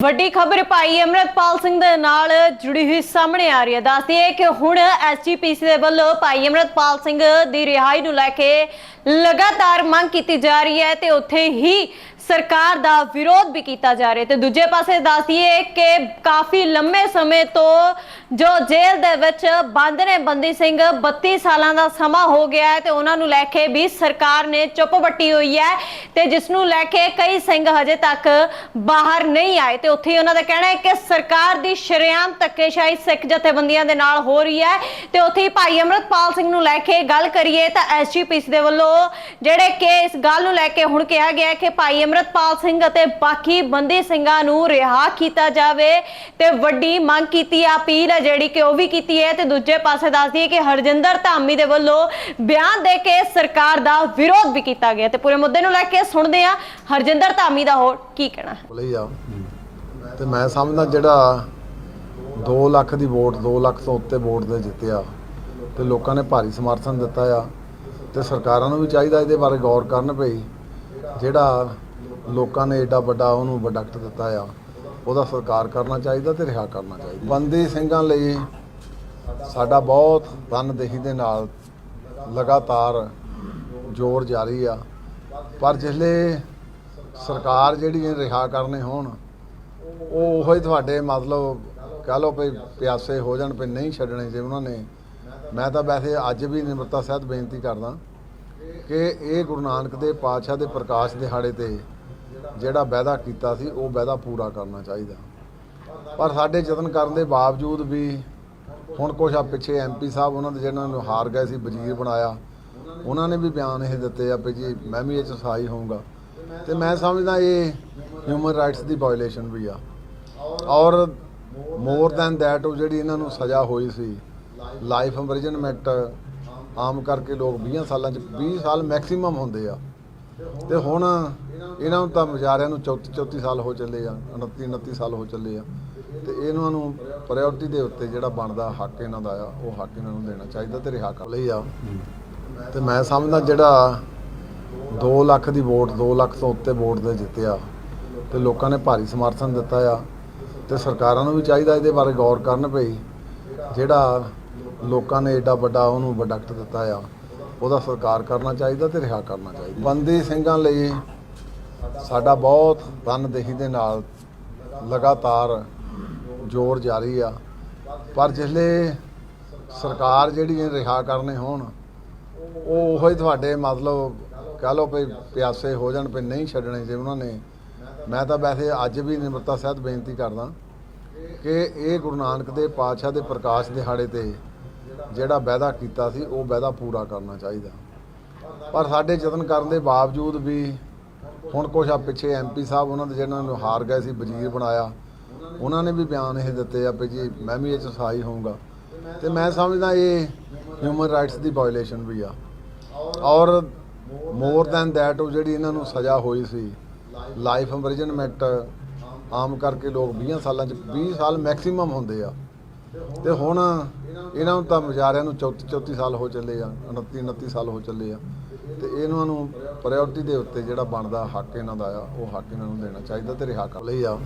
ਵੱਡੀ ਖਬਰ ਭਾਈ ਅਮਰਤਪਾਲ ਸਿੰਘ ਦੇ ਨਾਲ ਜੁੜੀ ਹੋਈ ਸਾਹਮਣੇ ਆ ਰਹੀ ਹੈ। ਦੱਸਦੀ ਹੈ ਕਿ ਹੁਣ ਐਸਜੀਪੀਸੀ ਦੇ ਵੱਲੋਂ ਭਾਈ ਅਮਰਤਪਾਲ ਸਿੰਘ ਦੀ ਰਿਹਾਈ ਨੂੰ ਲੈ ਕੇ ਲਗਾਤਾਰ ਮੰਗ ਕੀਤੀ ਜਾ ਰਹੀ ਹੈ ਤੇ ਉੱਥੇ ਹੀ ਸਰਕਾਰ ਦਾ ਵਿਰੋਧ ਵੀ ਕੀਤਾ ਜਾ ਰਿਹਾ ਹੈ। ਤੇ ਦੂਜੇ ਪਾਸੇ ਦੱਸਦੀਏ ਕਿ ਕਾਫੀ ਲੰਮੇ ਸਮੇਂ ਤੋਂ ਜੋ ਜੇਲ੍ਹ ਦੇ ਵਿੱਚ ਬੰਦ ਨੇ ਬੰਦੀ ਸਿੰਘ 32 ਸਾਲਾਂ ਦਾ ਸਮਾਂ ਹੋ ਗਿਆ ਹੈ ਤੇ ਉਹਨਾਂ ਨੂੰ ਲੈ ਕੇ ਵੀ ਸਰਕਾਰ ਨੇ ਚੁੱਪ ਵੱਟੀ ਹੋਈ ਹੈ ਤੇ ਜਿਸ ਨੂੰ ਲੈ ਕੇ ਕਈ ਸਿੰਘ ਹਜੇ ਤੱਕ ਬਾਹਰ ਨਹੀਂ ਆਏ। ਤੇ ਉੱਥੇ ਹੀ ਉਹਨਾਂ ਦਾ ਕਹਿਣਾ ਹੈ ਕਿ ਸਰਕਾਰ ਦੀ ਸ਼ਰੇਆਮ ਧੱਕੇਸ਼ਾਹੀ ਸਿੱਖ ਜਥੇਬੰਦੀਆਂ ਦੇ ਨਾਲ ਹੋ ਰਹੀ ਹੈ। ਤੇ ਉੱਥੇ ਹੀ ਭਾਈ ਅਮਰਤਪਾਲ ਸਿੰਘ ਨੂੰ ਲੈ ਕੇ ਗੱਲ ਕਰੀਏ ਤਾਂ ਐਸਜੀਪੀਸੀ ਦੇ ਵੱਲੋਂ ਜਿਹੜੇ ਕਿ ਇਸ ਗੱਲ ਨੂੰ ਲੈ ਕੇ ਹੁਣ ਕਿਹਾ ਗਿਆ ਕਿ ਭਾਈ ਅਮਰਤਪਾਲ ਸਿੰਘ ਅਤੇ ਬਾਕੀ ਬੰਦੀ ਸਿੰਘਾਂ ਨੂੰ ਰਿਹਾ ਕੀਤਾ ਜਾਵੇ ਤੇ ਵੱਡੀ ਮੰਗ ਕੀਤੀ ਹੈ ਅਪੀਲ ਹੈ ਜਿਹੜੀ ਕਿ ਉਹ ਵੀ ਕੀਤੀ ਹੈ ਤੇ ਦੂਜੇ ਪਾਸੇ ਦੱਸਦੀ ਹੈ ਕਿ ਹਰਜਿੰਦਰ ਧਾਮੀ ਦੇ ਵੱਲੋਂ ਬਿਆਨ ਦੇ ਕੇ ਸਰਕਾਰ ਦਾ ਵਿਰੋਧ ਵੀ ਕੀਤਾ ਗਿਆ ਤੇ ਪੂਰੇ ਮੁੱਦੇ ਨੂੰ ਲੈ ਕੇ ਸੁਣਦੇ ਹਾਂ ਹਰਜਿੰਦਰ ਧਾਮੀ ਦਾ ਹੋਰ ਕੀ ਕਹਿਣਾ ਹੈ। ਤੇ ਮੈਂ ਸਮਝਦਾ ਜਿਹੜਾ 2 ਲੱਖ ਦੀ ਵੋਟ 2 ਲੱਖ ਤੋਂ ਉੱਤੇ ਵੋਟ ਦੇ ਜਿੱਤਿਆ ਤੇ ਲੋਕਾਂ ਨੇ ਭਾਰੀ ਸਮਰਥਨ ਦਿੱਤਾ ਆ। ਤੇ ਸਰਕਾਰਾਂ ਨੂੰ ਵੀ ਚਾਹੀਦਾ ਇਹਦੇ ਬਾਰੇ ਗੌਰ ਕਰਨ ਭਈ ਜਿਹੜਾ ਲੋਕਾਂ ਨੇ ਏਡਾ ਵੱਡਾ ਉਹਨੂੰ ਪ੍ਰੋਡਕਟ ਦਿੱਤਾ ਆ, ਉਹਦਾ ਸਰਕਾਰ ਕਰਨਾ ਚਾਹੀਦਾ ਤੇ ਰਿਹਾ ਕਰਨਾ ਚਾਹੀਦਾ। ਬੰਦੀ ਸਿੰਘਾਂ ਲਈ ਸਾਡਾ ਬਹੁਤ ਤਨਦੇਹੀ ਦੇ ਨਾਲ ਲਗਾਤਾਰ ਜ਼ੋਰ ਜਾਰੀ ਆ। ਪਰ ਜਿਸਲੇ ਸਰਕਾਰ ਜਿਹੜੀ ਇਹ ਰਿਹਾ ਕਰਨੇ ਹੋਣ, ਉਹ ਉਹੀ ਤੁਹਾਡੇ ਮਤਲਬ ਕਹ ਲਓ ਵੀ ਪਿਆਸੇ ਹੋ ਜਾਣ ਵੀ ਨਹੀਂ ਛੱਡਣੇ ਜੇ ਉਹਨਾਂ ਨੇ ਮੈਂ ਤਾਂ ਵੈਸੇ ਅੱਜ ਵੀ ਨਿਮਰਤਾ ਸਹਿਤ ਬੇਨਤੀ ਕਰਦਾ ਕਿ ਇਹ ਗੁਰੂ ਨਾਨਕ ਦੇ ਪਾਤਸ਼ਾਹ ਦੇ ਪ੍ਰਕਾਸ਼ ਦਿਹਾੜੇ ਤੇ ਜਿਹੜਾ ਵਾਅਦਾ ਕੀਤਾ ਸੀ, ਉਹ ਵਾਅਦਾ ਪੂਰਾ ਕਰਨਾ ਚਾਹੀਦਾ। ਪਰ ਸਾਡੇ ਯਤਨ ਕਰਨ ਦੇ ਬਾਵਜੂਦ ਵੀ ਹੁਣ ਕੁਛ ਆ ਪਿੱਛੇ ਐਮਪੀ ਸਾਹਿਬ ਉਹਨਾਂ ਦੇ ਜਿਹਨਾਂ ਨੂੰ ਹਾਰ ਗਏ ਸੀ, ਵਜ਼ੀਰ ਬਣਾਇਆ, ਉਹਨਾਂ ਨੇ ਵੀ ਬਿਆਨ ਇਹ ਦਿੱਤੇ ਆ ਵੀ ਜੀ ਮੈਂ ਵੀ ਇਹ ਚ ਸਹਾਈ ਹੋਊਂਗਾ। ਤੇ ਮੈਂ ਸਮਝਦਾ ਇਹ ਹਿਊਮਨ ਰਾਈਟਸ ਦੀ ਵਾਇਲੇਸ਼ਨ ਵੀ ਆ। ਔਰ ਮੋਰ ਦੈਨ ਦੈਟ ਉਹ ਜਿਹੜੀ ਇਹਨਾਂ ਨੂੰ ਸਜ਼ਾ ਹੋਈ ਸੀ ਲਾਈਫ ਇੰਪ੍ਰਿਜ਼ਨਮੈਂਟ ਆਮ ਕਰਕੇ ਲੋਕ 20 ਸਾਲਾਂ ਚ 20 ਸਾਲ ਮੈਕਸਿਮਮ ਹੁੰਦੇ ਆ। ਤੇ ਹੁਣ ਇਹਨਾਂ ਨੂੰ ਤਾਂ ਵਿਚਾਰਿਆਂ ਨੂੰ 34 34 ਸਾਲ ਹੋ ਚੱਲੇ ਆ 29 29 ਸਾਲ ਹੋ ਚੱਲੇ ਆ। ਤੇ ਇਹਨਾਂ ਨੂੰ ਪ੍ਰਾਇੋਰਟੀ ਦੇ ਉੱਤੇ ਜਿਹੜਾ ਬਣਦਾ ਹੱਕ ਇਹਨਾਂ ਦਾ ਆ, ਉਹ ਹੱਕ ਇਹਨਾਂ ਨੂੰ ਦੇਣਾ ਚਾਹੀਦਾ ਤੇ ਰਿਹਾ ਕਰ ਲਈ ਆ। ਤੇ ਮੈਂ ਸਮਝਦਾ ਜਿਹੜਾ 2 ਲੱਖ ਦੀ ਵੋਟ 2 ਲੱਖ ਤੋਂ ਉੱਤੇ ਵੋਟ ਦੇ ਜਿੱਤਿਆ, ਤੇ ਲੋਕਾਂ ਨੇ ਭਾਰੀ ਸਮਰਥਨ ਦਿੱਤਾ ਆ। ਤੇ ਸਰਕਾਰਾਂ ਨੂੰ ਵੀ ਚਾਹੀਦਾ ਇਹਦੇ ਬਾਰੇ ਗੌਰ ਕਰਨ ਭਈ ਜਿਹੜਾ ਲੋਕਾਂ ਨੇ ਏਡਾ ਵੱਡਾ ਉਹਨੂੰ ਪ੍ਰੋਡਕਟ ਦਿੱਤਾ ਆ, ਉਹਦਾ ਸਰਕਾਰ ਕਰਨਾ ਚਾਹੀਦਾ ਤੇ ਰਿਹਾ ਕਰਨਾ ਚਾਹੀਦਾ। ਬੰਦੀ ਸਿੰਘਾਂ ਲਈ ਸਾਡਾ ਬਹੁਤ ਤਨਦੇਹੀ ਦੇ ਨਾਲ ਲਗਾਤਾਰ ਜ਼ੋਰ ਜਾਰੀ ਆ। ਪਰ ਜਿਸਲੇ ਸਰਕਾਰ ਜਿਹੜੀ ਇਹ ਰਿਹਾ ਕਰਨੇ ਹੋਣ, ਉਹ ਉਹੀ ਤੁਹਾਡੇ ਮਤਲਬ ਕਹ ਲਓ ਵੀ ਪਿਆਸੇ ਹੋ ਜਾਣ ਵੀ ਨਹੀਂ ਛੱਡਣੇ ਜੇ ਉਹਨਾਂ ਨੇ। ਮੈਂ ਤਾਂ ਵੈਸੇ ਅੱਜ ਵੀ ਨਿਮਰਤਾ ਸਹਿਤ ਬੇਨਤੀ ਕਰਦਾ ਕਿ ਇਹ ਗੁਰੂ ਨਾਨਕ ਦੇ ਪਾਤਸ਼ਾਹ ਦੇ ਪ੍ਰਕਾਸ਼ ਦਿਹਾੜੇ ਤੇ ਜਿਹੜਾ ਵਾਅਦਾ ਕੀਤਾ ਸੀ, ਉਹ ਵਾਅਦਾ ਪੂਰਾ ਕਰਨਾ ਚਾਹੀਦਾ। ਪਰ ਸਾਡੇ ਯਤਨ ਕਰਨ ਦੇ ਬਾਵਜੂਦ ਵੀ ਹੁਣ ਕੁਛ ਆ ਪਿੱਛੇ ਐਮਪੀ ਸਾਹਿਬ, ਉਹਨਾਂ ਦੇ ਜਿਹਨਾਂ ਨੂੰ ਹਾਰ ਗਏ ਸੀ, ਵਜ਼ੀਰ ਬਣਾਇਆ, ਉਹਨਾਂ ਨੇ ਵੀ ਬਿਆਨ ਇਹ ਦਿੱਤੇ ਆ ਵੀ ਜੀ, ਮੈਂ ਵੀ ਇਹ ਚ ਸਹਾਈ ਹੋਊਂਗਾ। ਤੇ ਮੈਂ ਸਮਝਦਾ ਇਹ ਹਿਊਮਨ ਰਾਈਟਸ ਦੀ ਵਾਇਓਲੇਸ਼ਨ ਵੀ ਆ। ਔਰ ਮੋਰ ਦੈਨ ਦੈਟ ਉਹ ਜਿਹੜੀ ਇਹਨਾਂ ਨੂੰ ਸਜ਼ਾ ਹੋਈ ਸੀ ਲਾਈਫ ਇੰਪ੍ਰਿਜ਼ਨਮੈਂਟ ਆਮ ਕਰਕੇ ਲੋਕ 20 ਸਾਲਾਂ ਚ 20 ਸਾਲ ਮੈਕਸਿਮਮ ਹੁੰਦੇ ਆ। ਤੇ ਹੁਣ ਇਹਨਾਂ ਨੂੰ ਤਾਂ ਵਿਚਾਰਿਆਂ ਨੂੰ 34 34 ਸਾਲ ਹੋ ਚੱਲੇ ਆ 29 29 ਸਾਲ ਹੋ ਚੱਲੇ ਆ। ਤੇ ਇਹਨਾਂ ਨੂੰ ਪ੍ਰਾਇੋਰਟੀ ਦੇ ਉੱਤੇ ਜਿਹੜਾ ਬਣਦਾ ਹੱਕ ਇਹਨਾਂ ਦਾ ਆ, ਉਹ ਹੱਕ ਇਹਨਾਂ ਨੂੰ ਦੇਣਾ ਚਾਹੀਦਾ ਤੇ ਰਿਹਾ ਕਰ ਲਈ ਆ।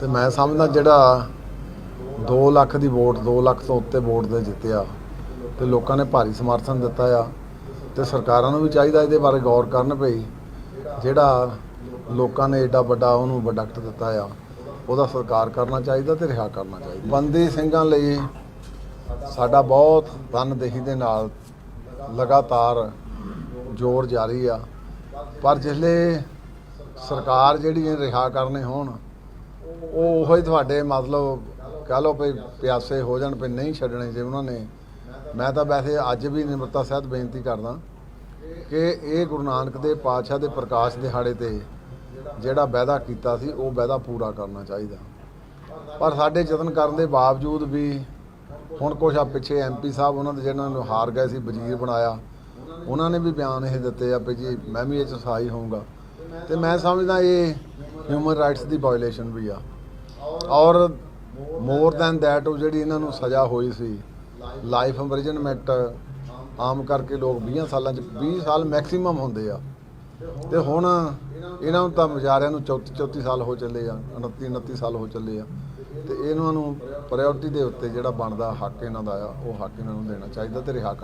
ਤੇ ਮੈਂ ਸਮਝਦਾ ਜਿਹੜਾ 2 ਲੱਖ ਦੀ ਵੋਟ 2 ਲੱਖ ਤੋਂ ਉੱਤੇ ਵੋਟ ਦੇ ਜਿੱਤਿਆ, ਤੇ ਲੋਕਾਂ ਨੇ ਭਾਰੀ ਸਮਰਥਨ ਦਿੱਤਾ ਆ। ਤੇ ਸਰਕਾਰਾਂ ਨੂੰ ਵੀ ਚਾਹੀਦਾ ਇਹਦੇ ਬਾਰੇ ਗੌਰ ਕਰਨ ਭਈ ਜਿਹੜਾ ਲੋਕਾਂ ਨੇ ਏਡਾ ਵੱਡਾ ਉਹਨੂੰ ਪ੍ਰੋਡਕਟ ਦਿੱਤਾ ਆ। ਉਹਦਾ ਸਰਕਾਰ ਕਰਨਾ ਚਾਹੀਦਾ ਤੇ ਰਿਹਾ ਕਰਨਾ ਚਾਹੀਦਾ। ਬੰਦੀ ਸਿੰਘਾਂ ਲਈ ਸਾਡਾ ਬਹੁਤ ਤਨਦੇਹੀ ਦੇ ਨਾਲ ਲਗਾਤਾਰ ਜ਼ੋਰ ਜਾਰੀ ਆ। ਪਰ ਜਿਸਲੇ ਸਰਕਾਰ ਜਿਹੜੀ ਇਹ ਰਿਹਾ ਕਰਨੇ ਹੋਣ, ਉਹ ਉਹੀ ਤੁਹਾਡੇ ਮਤਲਬ ਕਹ ਲਓ ਵੀ ਪਿਆਸੇ ਹੋ ਜਾਣ ਵੀ ਨਹੀਂ ਛੱਡਣੇ ਜੇ ਉਹਨਾਂ ਨੇ। ਮੈਂ ਤਾਂ ਵੈਸੇ ਅੱਜ ਵੀ ਨਿਮਰਤਾ ਸਹਿਤ ਬੇਨਤੀ ਕਰਦਾ ਕਿ ਇਹ ਗੁਰੂ ਨਾਨਕ ਦੇ ਪਾਤਸ਼ਾਹ ਦੇ ਪ੍ਰਕਾਸ਼ ਦਿਹਾੜੇ ਤੇ ਜਿਹੜਾ ਵਾਅਦਾ ਕੀਤਾ ਸੀ, ਉਹ ਵਾਅਦਾ ਪੂਰਾ ਕਰਨਾ ਚਾਹੀਦਾ। ਪਰ ਸਾਡੇ ਯਤਨ ਕਰਨ ਦੇ ਬਾਵਜੂਦ ਵੀ ਹੁਣ ਕੁਛ ਆ ਪਿੱਛੇ ਐਮਪੀ ਸਾਹਿਬ, ਉਹਨਾਂ ਦੇ ਜਿਹਨਾਂ ਨੂੰ ਹਾਰ ਗਏ ਸੀ, ਵਜ਼ੀਰ ਬਣਾਇਆ, ਉਹਨਾਂ ਨੇ ਵੀ ਬਿਆਨ ਇਹ ਦਿੱਤੇ ਆ ਵੀ ਜੀ ਮੈਂ ਵੀ ਇਹ ਚ ਸਹਾਈ ਹੋਊਂਗਾ। ਤੇ ਮੈਂ ਸਮਝਦਾ ਇਹ ਹਿਊਮਨ ਰਾਈਟਸ ਦੀ ਵਾਇਓਲੇਸ਼ਨ ਵੀ ਆ। ਔਰ ਮੋਰ ਦੈਨ ਦੈਟ ਉਹ ਜਿਹੜੀ ਇਹਨਾਂ ਨੂੰ ਸਜ਼ਾ ਹੋਈ ਸੀ ਲਾਈਫ ਇੰਪ੍ਰਿਜ਼ਨਮੈਂਟ ਆਮ ਕਰਕੇ ਲੋਕ 20 ਸਾਲਾਂ ਚ 20 ਸਾਲ ਮੈਕਸਿਮਮ ਹੁੰਦੇ ਆ। ਤੇ ਹੁਣ ਇਹਨਾਂ ਨੂੰ ਤਾਂ ਵਿਚਾਰਿਆਂ ਨੂੰ 34 34 ਸਾਲ ਹੋ ਚੱਲੇ ਆ 29 29 ਸਾਲ ਹੋ ਚੱਲੇ ਆ। ਤੇ ਇਹਨਾਂ ਨੂੰ ਪ੍ਰਾਇੋਰਟੀ ਦੇ ਉੱਤੇ ਜਿਹੜਾ ਬਣਦਾ ਹੱਕ ਇਹਨਾਂ ਦਾ ਆ, ਉਹ ਹੱਕ ਇਹਨਾਂ ਨੂੰ ਦੇਣਾ ਚਾਹੀਦਾ ਤੇ ਰਿਹਾ